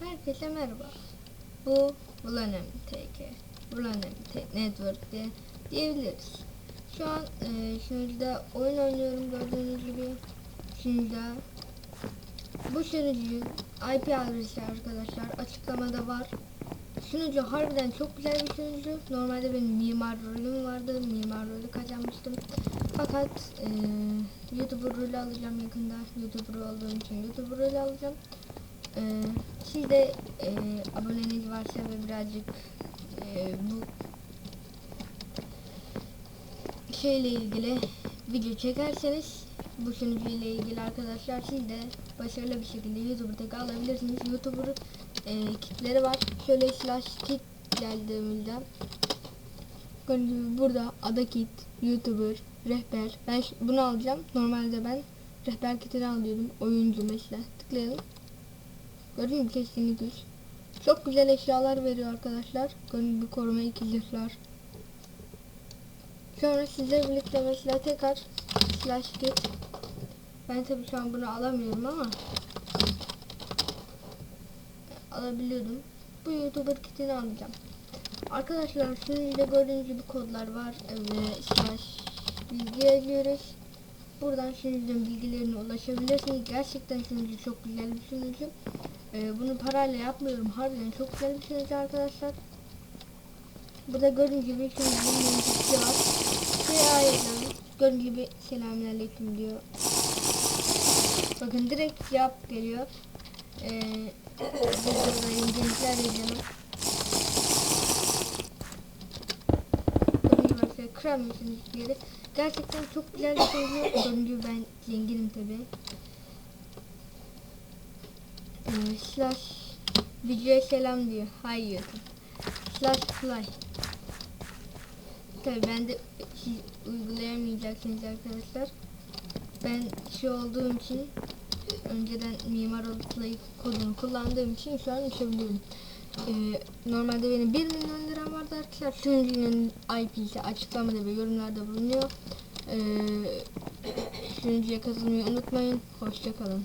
Herkese merhaba. Bu Vulanem TK, Vulanem T- Network diye diyebiliriz. Şu an e, sunucuda oyun oynuyorum gördüğünüz gibi. Sunucuda bu sunucuyu IP adresi arkadaşlar açıklamada var. Sunucu harbiden çok güzel bir sunucu. Normalde benim mimar rolüm vardı. Mimar rolü kazanmıştım. Fakat e, YouTuber rolü alacağım yakında. YouTuber olduğum için YouTuber rolü alacağım. Ee, siz de e, aboneniz varsa ve birazcık e, bu şeyle ilgili video çekerseniz bu sunucu ile ilgili arkadaşlar siz de başarılı bir şekilde YouTuber'da alabilirsiniz. YouTuber e, kitleri var. Şöyle slash kit geldiğimizde gördüğünüz burada ada kit, YouTuber, rehber. Ben bunu alacağım. Normalde ben rehber kitini alıyordum. Oyuncu mesela. Tıklayalım. Mü keskinlik güç. Çok güzel eşyalar veriyor arkadaşlar. Gibi koruma ikizlikler. Sonra sizle birlikte mesela tekrar slash kit. Ben tabii şu an bunu alamıyorum ama alabiliyordum. Bu YouTuber kitini alacağım. Arkadaşlar sunucuda gördüğünüz gibi kodlar var ve slash bilgi yazıyoruz. Buradan sunucunun bilgilerine ulaşabilirsiniz. Gerçekten sunucu çok güzel bir sunucu. Ee, bunu parayla yapmıyorum. Harbiden çok güzel bir sunucu arkadaşlar. Burada gördüğünüz gibi sunucunun yöneticisi var. Şuraya ayırdım. Gördüğünüz gibi selamünaleyküm diyor. Bakın direkt cevap geliyor. Ee, burada yöneticiler yazalım. Gördüğünüz gibi arkadaşlar kıramıyorsunuz hiçbir yere. Gerçekten çok güzel bir sunucu. Gördüğünüz gibi ben zenginim tabi. Ee, slash videoya selam diyor. Hay YouTube. Slash fly. Tabi ben de siz uygulayamayacaksınız arkadaşlar. Ben şey olduğum için önceden mimar olup kodunu kullandığım için şu an uçabiliyorum. Ee, normalde benim 1 milyon liram vardı arkadaşlar. Sunucunun IP'si açıklamada ve yorumlarda bulunuyor. Ee, sunucuya katılmayı unutmayın. Hoşçakalın.